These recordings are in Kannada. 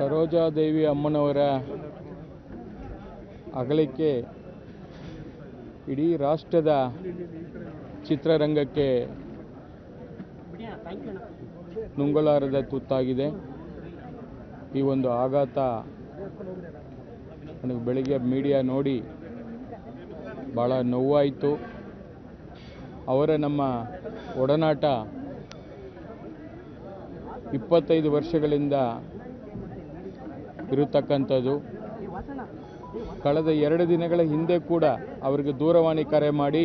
ಸರೋಜಾದೇವಿ ಅಮ್ಮನವರ ಅಗಲಿಕೆ ಇಡೀ ರಾಷ್ಟ್ರದ ಚಿತ್ರರಂಗಕ್ಕೆ ನುಂಗಲಾರದ ತುತ್ತಾಗಿದೆ. ಈ ಒಂದು ಆಘಾತ ನನಗೆ ಬೆಳಿಗ್ಗೆ ಮೀಡಿಯಾ ನೋಡಿ ಭಾಳ ನೋವಾಯಿತು. ಅವರ ನಮ್ಮ ಒಡನಾಟ ಇಪ್ಪತ್ತೈದು ವರ್ಷಗಳಿಂದ ಇರತಕ್ಕಂಥದ್ದು. ಕಳೆದ ಎರಡು ದಿನಗಳ ಹಿಂದೆ ಕೂಡ ಅವರಿಗೆ ದೂರವಾಣಿ ಕರೆ ಮಾಡಿ,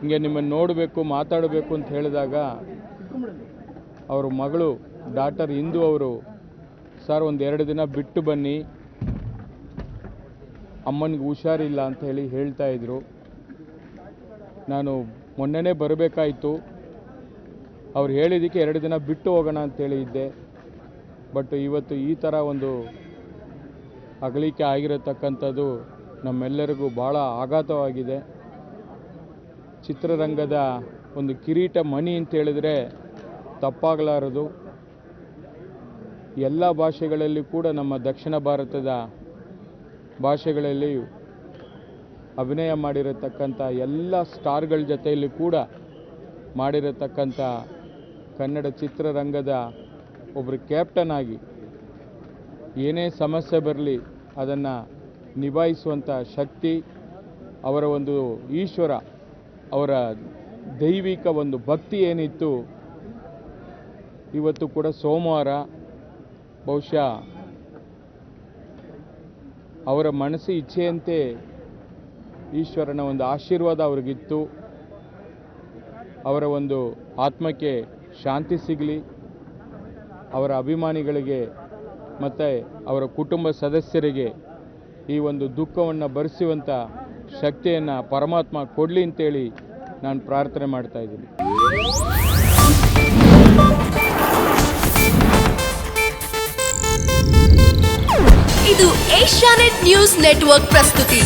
ಹಿಂಗೆ ನಿಮ್ಮನ್ನು ನೋಡಬೇಕು, ಮಾತಾಡಬೇಕು ಅಂತ ಹೇಳಿದಾಗ ಅವ್ರ ಮಗಳು, ಡಾಕ್ಟರ್ ಇಂದು ಅವರು, ಸರ್, ಒಂದು ಎರಡು ದಿನ ಬಿಟ್ಟು ಬನ್ನಿ, ಅಮ್ಮನಿಗೆ ಹುಷಾರಿಲ್ಲ ಅಂತ ಹೇಳಿ ಹೇಳ್ತಾ ಇದ್ರು. ನಾನು ಮೊನ್ನೆನೇ ಬರಬೇಕಾಯಿತು. ಅವ್ರು ಹೇಳಿದ್ದಕ್ಕೆ ಎರಡು ದಿನ ಬಿಟ್ಟು ಹೋಗೋಣ ಅಂತೇಳಿ ಇದ್ದೆ ಬಟ್ ಇವತ್ತು ಈ ಥರ ಒಂದು ಅಗಲಿಕೆ ಆಗಿರತಕ್ಕಂಥದ್ದು ನಮ್ಮೆಲ್ಲರಿಗೂ ಭಾಳ ಆಘಾತವಾಗಿದೆ. ಚಿತ್ರರಂಗದ ಒಂದು ಕಿರೀಟ ಮಣಿ ಅಂತ ಹೇಳಿದ್ರೆ ತಪ್ಪಾಗಲಾರದು. ಎಲ್ಲ ಭಾಷೆಗಳಲ್ಲಿ ಕೂಡ ನಮ್ಮ ದಕ್ಷಿಣ ಭಾರತದ ಭಾಷೆಗಳಲ್ಲಿ ಅಭಿನಯ ಮಾಡಿರತಕ್ಕಂಥ ಎಲ್ಲ ಸ್ಟಾರ್ಗಳ ಜೊತೆಯಲ್ಲಿ ಕೂಡ ಮಾಡಿರತಕ್ಕಂಥ ಕನ್ನಡ ಚಿತ್ರರಂಗದ ಒಬ್ಬರು ಕ್ಯಾಪ್ಟನ್ ಆಗಿ ಏನೇ ಸಮಸ್ಯೆ ಬರಲಿ ಅದನ್ನು ನಿಭಾಯಿಸುವಂಥ ಶಕ್ತಿ, ಅವರ ಒಂದು ಈಶ್ವರ, ಅವರ ದೈವಿಕ ಒಂದು ಭಕ್ತಿ ಏನಿತ್ತು, ಇವತ್ತು ಕೂಡ ಸೋಮವಾರ ಬಹುಶಃ ಅವರ ಮನಸ್ಸು ಇಚ್ಛೆಯಂತೆ ಈಶ್ವರನ ಒಂದು ಆಶೀರ್ವಾದ ಅವ್ರಿಗಿತ್ತು. ಅವರ ಒಂದು ಆತ್ಮಕ್ಕೆ ಶಾಂತಿ ಸಿಗಲಿ. ಅವರ ಅಭಿಮಾನಿಗಳಿಗೆ ಮತ್ತು ಅವರ ಕುಟುಂಬ ಸದಸ್ಯರಿಗೆ ಈ ಒಂದು ದುಃಖವನ್ನು ಭರಿಸುವಂಥ ಶಕ್ತಿಯನ್ನು ಪರಮಾತ್ಮ ಕೊಡಲಿ ಅಂತೇಳಿ ನಾನು ಪ್ರಾರ್ಥನೆ ಮಾಡ್ತಾ ಇದ್ದೀನಿ. ಇದು ಏಷ್ಯಾನೆಟ್ ನ್ಯೂಸ್ ನೆಟ್ವರ್ಕ್ ಪ್ರಸ್ತುತಿ.